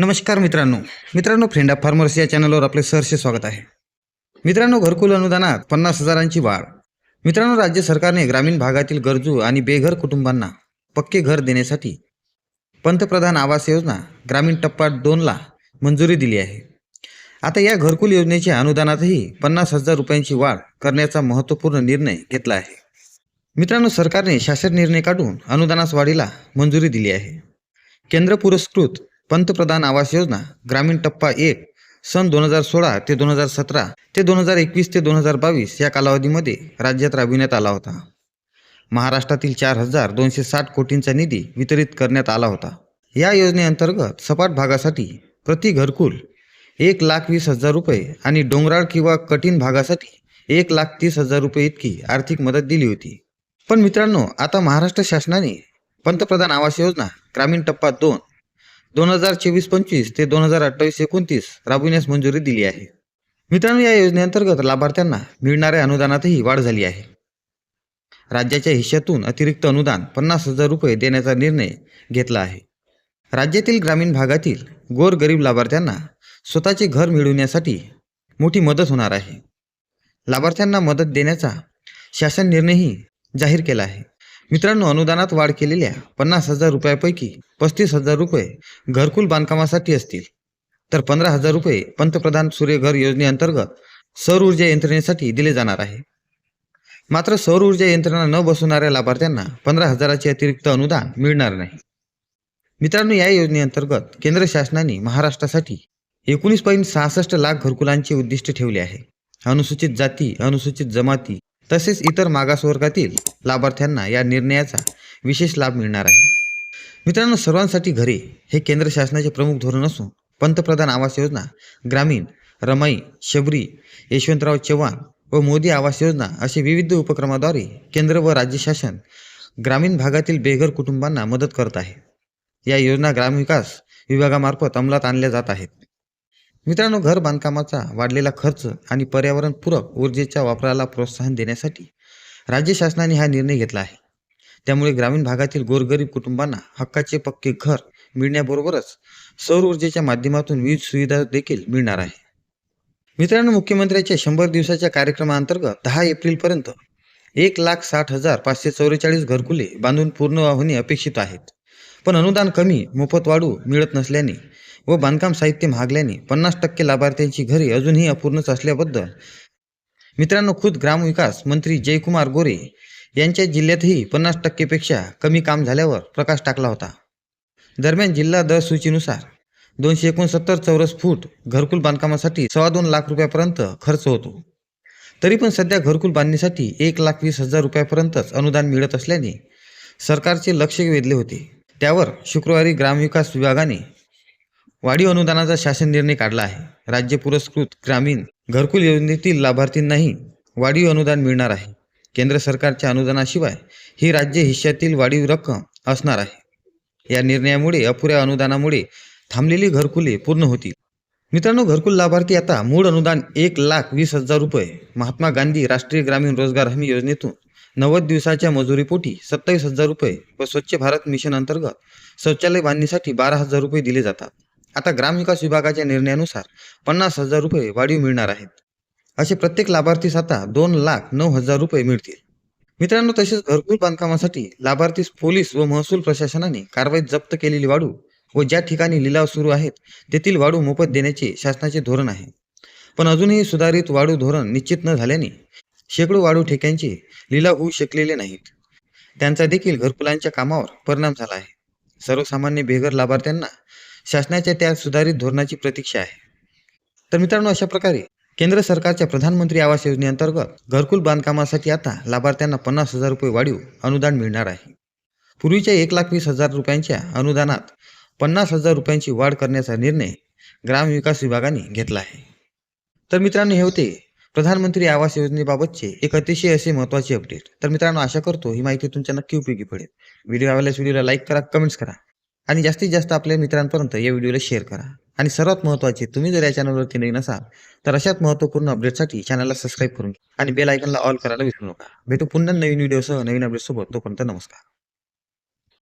नमस्कार मित्रांनो. मित्रांनो फ्रेंड ऑफ फार्मर्स या चॅनलवर आपले सहर्ष स्वागत आहे. मित्रांनो घरकुल अनुदानात पन्नास हजारांची वाढ. मित्रांनो राज्य सरकारने ग्रामीण भागातील गरजू आणि बेघर कुटुंबांना पक्के घर देण्यासाठी पंतप्रधान आवास योजना ग्रामीण टप्पा दोनला मंजुरी दिली आहे. आता या घरकुल योजनेच्या अनुदानातही पन्नास हजार रुपयांची वाढ करण्याचा महत्त्वपूर्ण निर्णय घेतला आहे. मित्रांनो सरकारने शासन निर्णय काढून अनुदानास वाढीला मंजुरी दिली आहे. केंद्र पुरस्कृत पंतप्रधान आवास योजना ग्रामीण टप्पा एक सन दोन हजार सोळा ते दोन हजार सतरा ते दोन हजार एकवीस ते दोन हजार बावीस या कालावधीमध्ये राज्यात राबविण्यात आला होता. महाराष्ट्रातील चार हजार दोनशे साठ कोटींचा निधी वितरित करण्यात आला होता. या योजनेअंतर्गत सपाट भागासाठी प्रति घरकुल एक लाख वीस हजार रुपये आणि डोंगराळ किंवा कठीण भागासाठी एक लाख तीस हजार रुपये इतकी आर्थिक मदत दिली होती. पण मित्रांनो आता महाराष्ट्र शासनाने पंतप्रधान आवास योजना ग्रामीण टप्पा दोन दोन हजार चोवीस पंचवीस ते दोन हजार अठ्ठावीस एकोणतीस राबविण्यास मंजुरी दिली आहे. मित्रांनो या योजनेअंतर्गत लाभार्थ्यांना मिळणाऱ्या अनुदानातही वाढ झाली आहे. राज्याच्या हिश्श्यातून अतिरिक्त अनुदान पन्नास हजार रुपये देण्याचा निर्णय घेतला आहे. राज्यातील ग्रामीण भागातील गोरगरीब लाभार्थ्यांना स्वतःचे घर मिळवण्यासाठी मोठी मदत होणार आहे. लाभार्थ्यांना मदत देण्याचा शासन निर्णयही जाहीर केला आहे. मित्रांनो अनुदानात वाढ केलेल्या पन्नास हजार रुपयापैकी पस्तीस हजार रुपये घरकुल बांधकामासाठी असतील. तर पंधरा हजार रुपये पंतप्रधान सूर्यघर योजनेअंतर्गत सौर ऊर्जा यंत्रणेसाठी दिले जाणार आहे. मात्र सौर ऊर्जा यंत्रणा न बसवणाऱ्या लाभार्थ्यांना पंधरा हजाराचे अतिरिक्त अनुदान मिळणार नाही. मित्रांनो या योजनेअंतर्गत केंद्र शासनाने महाराष्ट्रासाठी एकोणीस पॉईंट सहासष्ट लाख घरकुलांचे उद्दिष्ट ठेवले आहे. अनुसूचित जाती अनुसूचित जमाती तसेच इतर मागासवर्गातील लाभार्थ्यांना या निर्णयाचा विशेष लाभ मिळणार आहे. मित्रांनो सर्वांसाठी घरे हे केंद्र शासनाचे प्रमुख धोरण असून पंतप्रधान आवास योजना ग्रामीण रमाई शबरी यशवंतराव चव्हाण व मोदी आवास योजना असे विविध उपक्रमाद्वारे केंद्र व राज्य शासन ग्रामीण भागातील बेघर कुटुंबांना मदत करत आहे. या योजना ग्रामविकास विभागामार्फत अंमलात आणल्या जात आहेत. मित्रांनो घर बांधकामाचा वाढलेला खर्च आणि पर्यावरणपूरक ऊर्जेच्या वापराला प्रोत्साहन देण्यासाठी राज्य शासनाने हा निर्णय घेतला आहे. त्यामुळे ग्रामीण भागातील गोरगरीब कुटुंबांना हक्काचे पक्के घर मिळण्याबरोबरच सौर ऊर्जेच्या माध्यमातून वीज सुविधा देखील मिळणार आहे. मित्रांनो मुख्यमंत्र्यांच्या शंभर दिवसाच्या कार्यक्रमाअंतर्गत दहा एप्रिलपर्यंत एक लाख साठ हजार पाचशे चौवेचाळीस घरकुले बांधून पूर्ण होणे अपेक्षित आहेत. पण अनुदान कमी मोफत वाढू मिळत नसल्याने व बांधकाम साहित्य महागल्याने पन्नास टक्के लाभार्थ्यांची घरे अजूनही अपूर्णच असल्याबद्दल. मित्रांनो खुद ग्रामविकास मंत्री जयकुमार गोरे यांच्या जिल्ह्यातही पन्नास टक्केपेक्षा कमी काम झाल्यावर प्रकाश टाकला होता. दरम्यान जिल्हा दर सूचीनुसार दोनशे एकोणसत्तर चौरस फूट घरकुल बांधकामासाठी सव्वा दोन लाख रुपयापर्यंत खर्च होतो. तरी पण सध्या घरकुल बांधणीसाठी एक लाख वीस हजार रुपयापर्यंतच अनुदान मिळत असल्याने सरकारचे लक्ष वेधले होते. त्यावर शुक्रवारी ग्रामविकास विभागाने वाढीव अनुदानाचा शासन निर्णय काढला आहे. राज्य पुरस्कृत ग्रामीण घरकुल योजनेतील लाभार्थींनाही वाढीव अनुदान मिळणार आहे. केंद्र सरकारच्या अनुदानाशिवाय ही राज्य हिश्श्यातील वाढीव रक्कम असणार आहे. या निर्णयामुळे अपुऱ्या अनुदानामुळे थांबलेली घरकुले पूर्ण होतील. मित्रांनो घरकुल लाभार्थी आता मूळ अनुदान एक लाख वीस हजार रुपये महात्मा गांधी राष्ट्रीय ग्रामीण रोजगार हमी योजनेतून नव्वद दिवसाच्या मजुरीपोटी सत्तावीस हजार रुपये व स्वच्छ भारत मिशन अंतर्गत शौचालय बांधणीसाठी बारा हजार रुपये दिले जातात. आता ग्रामविकास विभागाच्या निर्णयानुसार पन्नास हजार रुपये वाढीव मिळणार आहेत. असे प्रत्येक लाभार्थीस आता दोन लाख नऊ हजार रुपये मिळतील. मित्रांनो तसेच घरकुल बांधकामासाठी लाभार्थीस पोलीस व महसूल प्रशासनाने कारवाईत जप्त केलेली वाढू व ज्या ठिकाणी लिलाव सुरू आहेत तेथील वाढू मोफत देण्याचे शासनाचे धोरण आहे. पण अजूनही सुधारित वाढू धोरण निश्चित न झाल्याने शेकडो वाढू ठेक्यांचे लिलाव होऊ शकलेले नाहीत. त्यांचा देखील घरकुलांच्या कामावर परिणाम झाला आहे. सर्वसामान्य बेघर लाभार्थ्यांना शासनाच्या त्या सुधारित धोरणाची प्रतीक्षा आहे. तर मित्रांनो अशा प्रकारे केंद्र सरकारच्या प्रधानमंत्री आवास योजनेअंतर्गत घरकुल बांधकामासाठी आता लाभार्थ्यांना पन्नास हजार रुपये वाढीव अनुदान मिळणार आहे. पूर्वीच्या एक लाख वीस हजार रुपयांच्या अनुदानात पन्नास हजार रुपयांची वाढ करण्याचा निर्णय ग्रामविकास विभागाने घेतला आहे. तर मित्रांनो हे होते प्रधानमंत्री आवास योजनेबाबतचे एक अतिशय असे महत्त्वाचे अपडेट. तर मित्रांनो आशा करतो ही माहिती तुमच्या नक्की उपयोगी पडेल. व्हिडिओ आवडल्यास व्हिडिओला लाईक करा कमेंट्स करा. आणि जास्तीत जास्त आपल्या मित्रांपर्यंत या व्हिडिओला शेअर करा. आणि सर्वात महत्त्वाचे तुम्ही जर या चॅनलवरती नवीन असाल तर अशाच महत्त्वपूर्ण अपडेटसाठी चॅनलला सबस्क्राईब करून घ्या. आणि बेल आयकनला ऑल करायला विसरू नका. भेटू पुन्हा नवीन व्हिडिओसह नवीन अपडेटसोबत तोपर्यंत नमस्कार.